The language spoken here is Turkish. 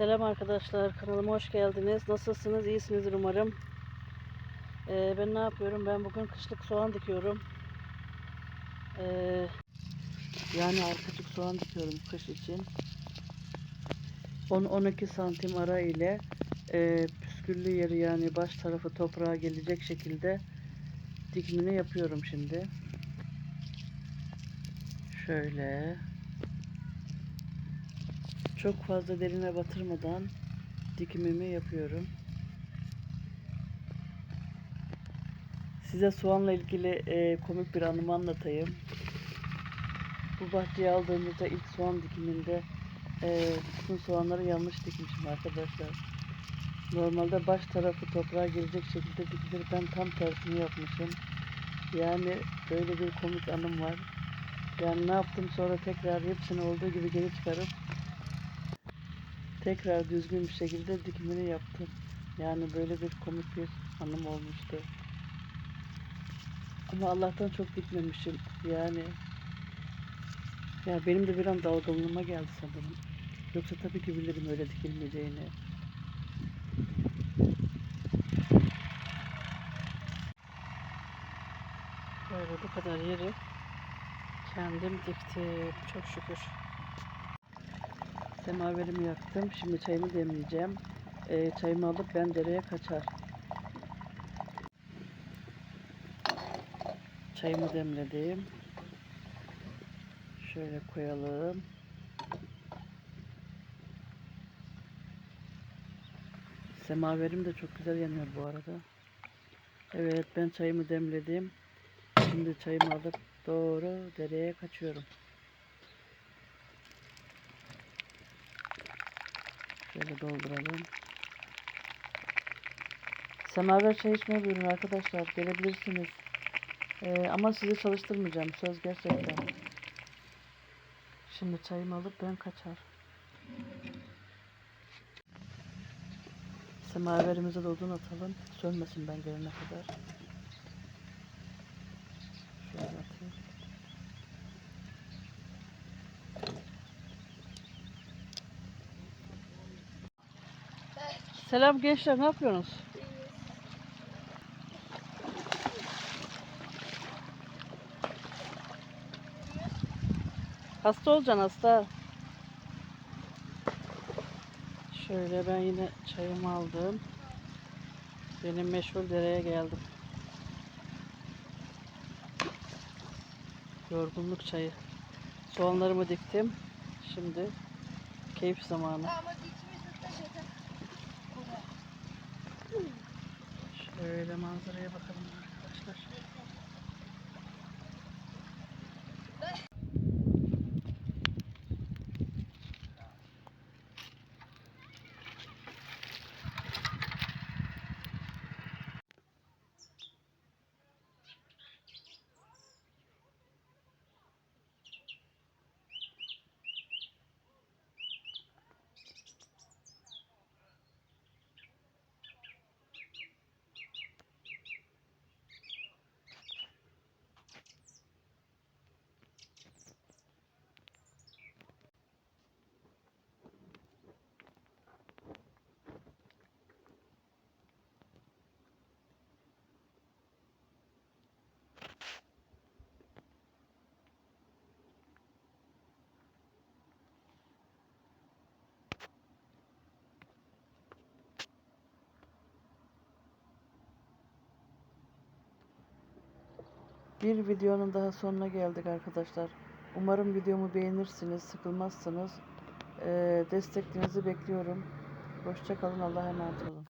Selam arkadaşlar, kanalıma hoş geldiniz. Nasılsınız? İyisinizdir umarım. Ee, ben ne yapıyorum? Ben bugün kışlık soğan dikiyorum. Ee, yani arkacık soğan dikiyorum kış için. 10-12 santim ara ile e, püsküllü yeri yani baş tarafı toprağa gelecek şekilde dikimini yapıyorum şimdi. Şöyle. Çok fazla derine batırmadan dikimimi yapıyorum. Size soğanla ilgili e, komik bir anımı anlatayım. Bu bahçeyi aldığımızda ilk soğan dikiminde e, bütün soğanları yanlış dikmişim arkadaşlar. Normalde baş tarafı toprağa girecek şekilde dikilir. Ben tam tersini yapmışım. Yani böyle bir komik anım var. Yani ne yaptım sonra tekrar hepsini olduğu gibi geri çıkarıp tekrar düzgün bir şekilde dikimini yaptım. Yani böyle bir komik bir anım olmuştu. Ama Allah'tan çok dikmemişim. Yani ya benim de bir an dalgınlığıma geldi sanırım. Yoksa tabii ki bilirim öyle dikilmeyeceğini. Böyle bu kadar yeri kendim diktim. Çok şükür. Semaverimi yaktım. Şimdi çayımı demleyeceğim. Ee, çayımı alıp ben dereye kaçar. Çayımı demledim. Şöyle koyalım. Semaverim de çok güzel yanıyor bu arada. Evet ben çayımı demledim. Şimdi çayımı alıp doğru dereye kaçıyorum. Şöyle dolduralım. Semaver çay içmeye buyurun arkadaşlar. Gelebilirsiniz. Ee, ama sizi çalıştırmayacağım. Söz gerçekten. Şimdi çayımı alıp ben kaçar. Semaverimize de atalım. Sönmesin ben gelene kadar. Şöyle atayım. Selam gençler ne yapıyorsunuz? Hasta olacaksın hasta. Şöyle ben yine çayımı aldım. Benim meşhur dereye geldim. Yorgunluk çayı. Soğanlarımı diktim. Şimdi keyif zamanı. Ama dikmişiz Şöyle manzaraya bakalım arkadaşlar. Bir videonun daha sonuna geldik arkadaşlar. Umarım videomu beğenirsiniz, sıkılmazsınız. Ee, desteklerinizi bekliyorum. Hoşçakalın, Allah'a emanet olun.